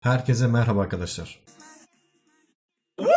Herkese merhaba arkadaşlar. Bugün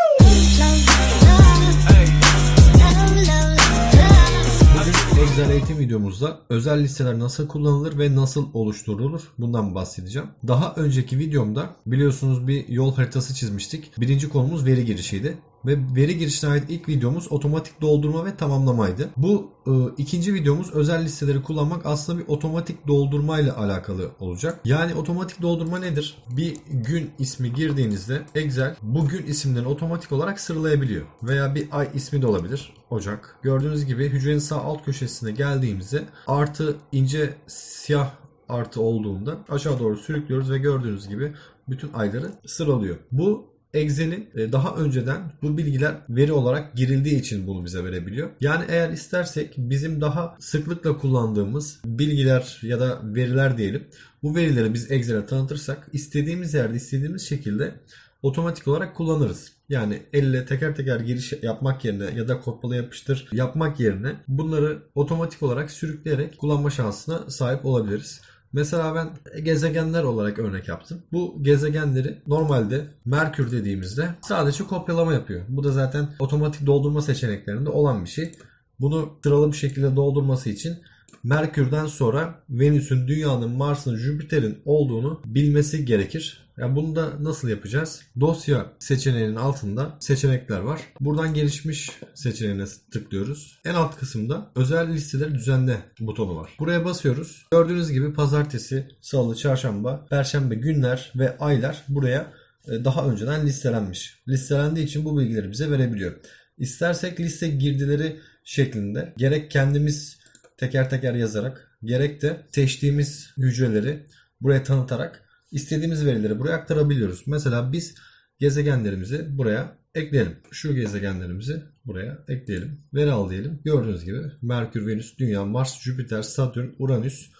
Excel eğitim videomuzda özel listeler nasıl kullanılır ve nasıl oluşturulur bundan bahsedeceğim. Daha önceki videomda biliyorsunuz bir yol haritası çizmiştik. Birinci konumuz veri girişiydi. Ve veri girişine ait ilk videomuz otomatik doldurma ve tamamlamaydı. Bu e, ikinci videomuz özel listeleri kullanmak aslında bir otomatik doldurma ile alakalı olacak. Yani otomatik doldurma nedir? Bir gün ismi girdiğinizde Excel bu gün isimlerini otomatik olarak sıralayabiliyor. Veya bir ay ismi de olabilir. Ocak. Gördüğünüz gibi hücrenin sağ alt köşesine geldiğimizde artı ince siyah artı olduğunda aşağı doğru sürüklüyoruz ve gördüğünüz gibi bütün ayları sıralıyor. Bu Excel'i e, daha önceden bu bilgiler veri olarak girildiği için bunu bize verebiliyor. Yani eğer istersek bizim daha sıklıkla kullandığımız bilgiler ya da veriler diyelim. Bu verileri biz Excel'e tanıtırsak istediğimiz yerde istediğimiz şekilde otomatik olarak kullanırız. Yani elle teker teker giriş yapmak yerine ya da kopyala yapıştır yapmak yerine bunları otomatik olarak sürükleyerek kullanma şansına sahip olabiliriz. Mesela ben gezegenler olarak örnek yaptım. Bu gezegenleri normalde Merkür dediğimizde sadece kopyalama yapıyor. Bu da zaten otomatik doldurma seçeneklerinde olan bir şey. Bunu sıralı bir şekilde doldurması için Merkür'den sonra Venüs'ün, Dünya'nın, Mars'ın, Jüpiter'in olduğunu bilmesi gerekir. Yani bunu da nasıl yapacağız? Dosya seçeneğinin altında seçenekler var. Buradan gelişmiş seçeneğine tıklıyoruz. En alt kısımda özel listeleri düzenle butonu var. Buraya basıyoruz. Gördüğünüz gibi pazartesi, salı, çarşamba, perşembe günler ve aylar buraya e, daha önceden listelenmiş. Listelendiği için bu bilgileri bize verebiliyor. İstersek liste girdileri şeklinde gerek kendimiz teker teker yazarak gerek de seçtiğimiz hücreleri buraya tanıtarak istediğimiz verileri buraya aktarabiliyoruz. Mesela biz gezegenlerimizi buraya ekleyelim. Şu gezegenlerimizi buraya ekleyelim. Veri al diyelim. Gördüğünüz gibi Merkür, Venüs, Dünya, Mars, Jüpiter, Satürn, Uranüs,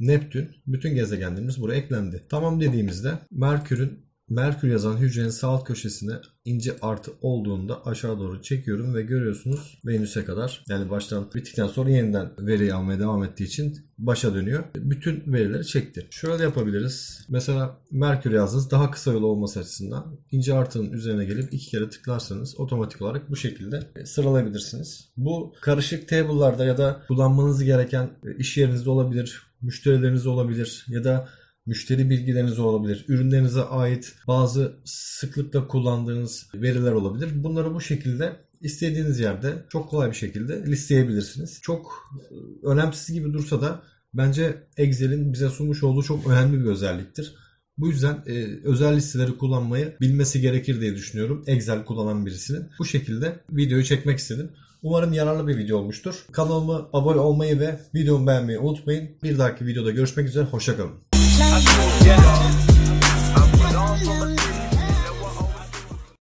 Neptün bütün gezegenlerimiz buraya eklendi. Tamam dediğimizde Merkür'ün Merkür yazan hücrenin sağ alt köşesine ince artı olduğunda aşağı doğru çekiyorum ve görüyorsunuz Venüs'e kadar yani baştan bittikten sonra yeniden veriyi almaya devam ettiği için başa dönüyor. Bütün verileri çekti. Şöyle yapabiliriz. Mesela Merkür yazdınız daha kısa yol olması açısından ince artının üzerine gelip iki kere tıklarsanız otomatik olarak bu şekilde sıralayabilirsiniz. Bu karışık table'larda ya da kullanmanız gereken iş yerinizde olabilir, müşterileriniz olabilir ya da müşteri bilgileriniz olabilir, ürünlerinize ait bazı sıklıkla kullandığınız veriler olabilir. Bunları bu şekilde istediğiniz yerde çok kolay bir şekilde listeyebilirsiniz. Çok e, önemsiz gibi dursa da bence Excel'in bize sunmuş olduğu çok önemli bir özelliktir. Bu yüzden e, özel listeleri kullanmayı bilmesi gerekir diye düşünüyorum. Excel kullanan birisinin. Bu şekilde videoyu çekmek istedim. Umarım yararlı bir video olmuştur. Kanalıma abone olmayı ve videomu beğenmeyi unutmayın. Bir dahaki videoda görüşmek üzere. Hoşçakalın. Yeah.